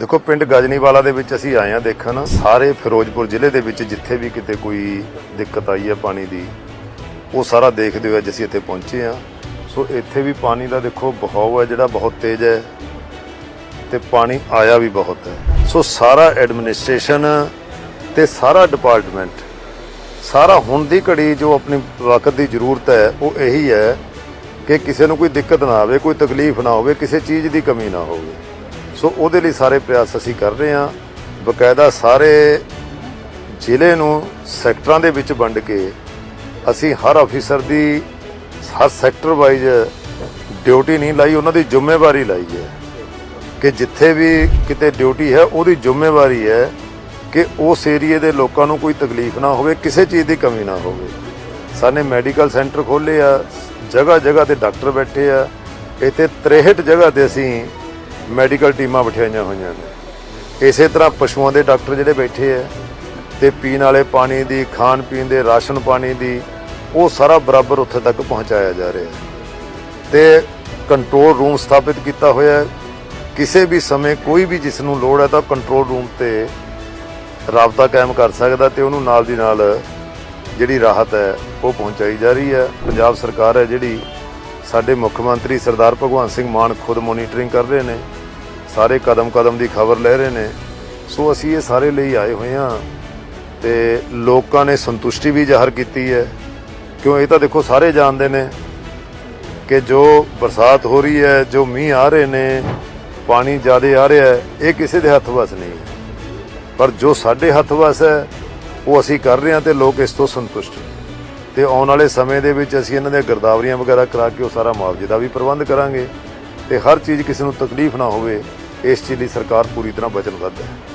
ਦੇਖੋ, ਪਿੰਡ ਗਜਨੀਵਾਲਾ ਦੇ ਵਿੱਚ ਅਸੀਂ ਆਏ ਆ ਦੇਖਣ। ਸਾਰੇ ਫਿਰੋਜ਼ਪੁਰ ਜ਼ਿਲ੍ਹੇ ਦੇ ਵਿੱਚ ਜਿੱਥੇ ਵੀ ਕਿਤੇ ਕੋਈ ਦਿੱਕਤ ਆਈ ਹੈ ਪਾਣੀ ਦੀ, ਉਹ ਸਾਰਾ ਦੇਖਦੇ ਹੋਏ ਅੱਜ ਅਸੀਂ ਇੱਥੇ ਪਹੁੰਚੇ ਆ ਸੋ ਇੱਥੇ ਵੀ ਪਾਣੀ ਦਾ ਦੇਖੋ, ਬਹਾਓ ਹੈ ਜਿਹੜਾ ਬਹੁਤ ਤੇਜ਼ ਹੈ ਤੇ ਪਾਣੀ ਆਇਆ ਵੀ ਬਹੁਤ ਹੈ। ਸੋ ਸਾਰਾ ਐਡਮਿਨਿਸਟ੍ਰੇਸ਼ਨ ਤੇ ਸਾਰਾ ਡਿਪਾਰਟਮੈਂਟ, ਸਾਰਾ ਹੁਣ ਦੀ ਘੜੀ ਜੋ ਆਪਣੀ ਵਕਤ ਦੀ ਜ਼ਰੂਰਤ ਹੈ, ਉਹ ਇਹੀ ਹੈ ਕਿ ਕਿਸੇ ਨੂੰ ਕੋਈ ਦਿੱਕਤ ਨਾ ਆਵੇ, ਕੋਈ ਤਕਲੀਫ ਨਾ ਹੋਵੇ, ਕਿਸੇ ਚੀਜ਼ ਦੀ ਕਮੀ ਨਾ ਹੋਵੇ। ਸੋ ਉਹਦੇ ਲਈ ਸਾਰੇ ਪ੍ਰਯਾਸ ਅਸੀਂ ਕਰ ਰਹੇ ਹਾਂ। ਬਕਾਇਦਾ ਸਾਰੇ ਜ਼ਿਲ੍ਹੇ ਨੂੰ ਸੈਕਟਰਾਂ ਦੇ ਵਿੱਚ ਵੰਡ ਕੇ ਅਸੀਂ ਹਰ ਅਫੀਸਰ ਦੀ, ਹਰ ਸੈਕਟਰ ਵਾਈਜ਼ ਡਿਊਟੀ ਨਹੀਂ ਲਾਈ, ਉਹਨਾਂ ਦੀ ਜ਼ਿੰਮੇਵਾਰੀ ਲਾਈ ਹੈ ਕਿ ਜਿੱਥੇ ਵੀ ਕਿਤੇ ਡਿਊਟੀ ਹੈ, ਉਹਦੀ ਜ਼ਿੰਮੇਵਾਰੀ ਹੈ ਕਿ ਉਸ ਏਰੀਏ ਦੇ ਲੋਕਾਂ ਨੂੰ ਕੋਈ ਤਕਲੀਫ ਨਾ ਹੋਵੇ, ਕਿਸੇ ਚੀਜ਼ ਦੀ ਕਮੀ ਨਾ ਹੋਵੇ। ਸਾਨੇ ਮੈਡੀਕਲ ਸੈਂਟਰ ਖੋਲ੍ਹੇ ਆ ਜਗ੍ਹਾ ਜਗ੍ਹਾ ਤੇ ਡਾਕਟਰ ਬੈਠੇ ਆ, ਇੱਥੇ 63 ਜਗ੍ਹਾ ਤੇ ਅਸੀਂ ਮੈਡੀਕਲ ਟੀਮਾਂ ਬਿਠਾਈਆਂ ਹੋਈਆਂ ਨੇ। ਇਸੇ ਤਰ੍ਹਾਂ ਪਸ਼ੂਆਂ ਦੇ ਡਾਕਟਰ ਜਿਹੜੇ ਬੈਠੇ ਆ ਤੇ ਪੀਣ ਵਾਲੇ ਪਾਣੀ ਦੀ, ਖਾਣ ਪੀਣ ਦੇ, ਰਾਸ਼ਨ ਪਾਣੀ ਦੀ, ਉਹ ਸਾਰਾ ਬਰਾਬਰ ਉੱਥੇ ਤੱਕ ਪਹੁੰਚਾਇਆ ਜਾ ਰਿਹਾ ਹੈ। ਤੇ ਕੰਟਰੋਲ ਰੂਮ ਸਥਾਪਿਤ ਕੀਤਾ ਹੋਇਆ ਹੈ। ਕਿਸੇ ਵੀ ਸਮੇਂ ਕੋਈ ਵੀ ਜਿਸ ਨੂੰ ਲੋੜ ਹੈ ਤਾਂ ਕੰਟਰੋਲ ਰੂਮ ਤੇ ਰਾਬਤਾ ਕਾਇਮ ਕਰ ਸਕਦਾ ਤੇ ਉਹਨੂੰ ਨਾਲ ਦੀ ਨਾਲ ਜਿਹੜੀ ਰਾਹਤ ਹੈ, ਉਹ ਪਹੁੰਚਾਈ ਜਾ ਰਹੀ ਹੈ। ਪੰਜਾਬ ਸਰਕਾਰ ਹੈ ਜਿਹੜੀ ਸਾਡੇ ਮੁੱਖ ਮੰਤਰੀ ਸਰਦਾਰ ਭਗਵੰਤ ਸਿੰਘ ਮਾਨ ਖੁਦ ਮੋਨੀਟਰਿੰਗ ਕਰ ਰਹੇ ਨੇ। ਸਾਰੇ ਕਦਮ ਕਦਮ ਦੀ ਖਬਰ ਲੈ ਰਹੇ ਨੇ। ਸੋ ਅਸੀਂ ਇਹ ਸਾਰੇ ਲਈ ਆਏ ਹੋਏ ਹਾਂ ਤੇ ਲੋਕਾਂ ਨੇ ਸੰਤੁਸ਼ਟੀ ਵੀ ਜ਼ਾਹਰ ਕੀਤੀ ਹੈ। ਕਿਉਂ ਇਹ ਤਾਂ ਦੇਖੋ ਸਾਰੇ ਜਾਣਦੇ ਨੇ ਕਿ ਜੋ ਬਰਸਾਤ ਹੋ ਰਹੀ ਹੈ, ਜੋ ਮੀਂਹ ਆ ਰਹੇ ਨੇ, ਪਾਣੀ ਜ਼ਿਆਦਾ ਆ ਰਿਹਾ ਹੈ, ਇਹ ਕਿਸੇ ਦੇ ਹੱਥ ਵਸ ਨਹੀਂ ਹੈ। ਪਰ ਜੋ ਸਾਡੇ ਹੱਥ ਵਸ ਹੈ, ਉਹ ਅਸੀਂ ਕਰ ਰਹੇ ਹਾਂ ਤੇ ਲੋਕ ਇਸ ਤੋਂ ਸੰਤੁਸ਼ਟ ਨੇ। ਤੇ ਆਉਣ ਵਾਲੇ ਸਮੇਂ ਦੇ ਵਿੱਚ ਅਸੀਂ ਇਹਨਾਂ ਦੀਆਂ ਗਰਦਾਵਰੀਆਂ ਵਗੈਰਾ ਕਰਾ ਕੇ ਉਹ ਸਾਰਾ ਮੁਆਵਜ਼ੇ ਦਾ ਵੀ ਪ੍ਰਬੰਧ ਕਰਾਂਗੇ ਤੇ ਹਰ ਚੀਜ਼ ਕਿਸੇ ਨੂੰ ਤਕਲੀਫ ਨਾ ਹੋਵੇ। ਇਸ ਚੀਜ਼ ਲਈ ਸਰਕਾਰ ਪੂਰੀ ਤਰ੍ਹਾਂ ਵਚਨਬੱਧ ਹੈ।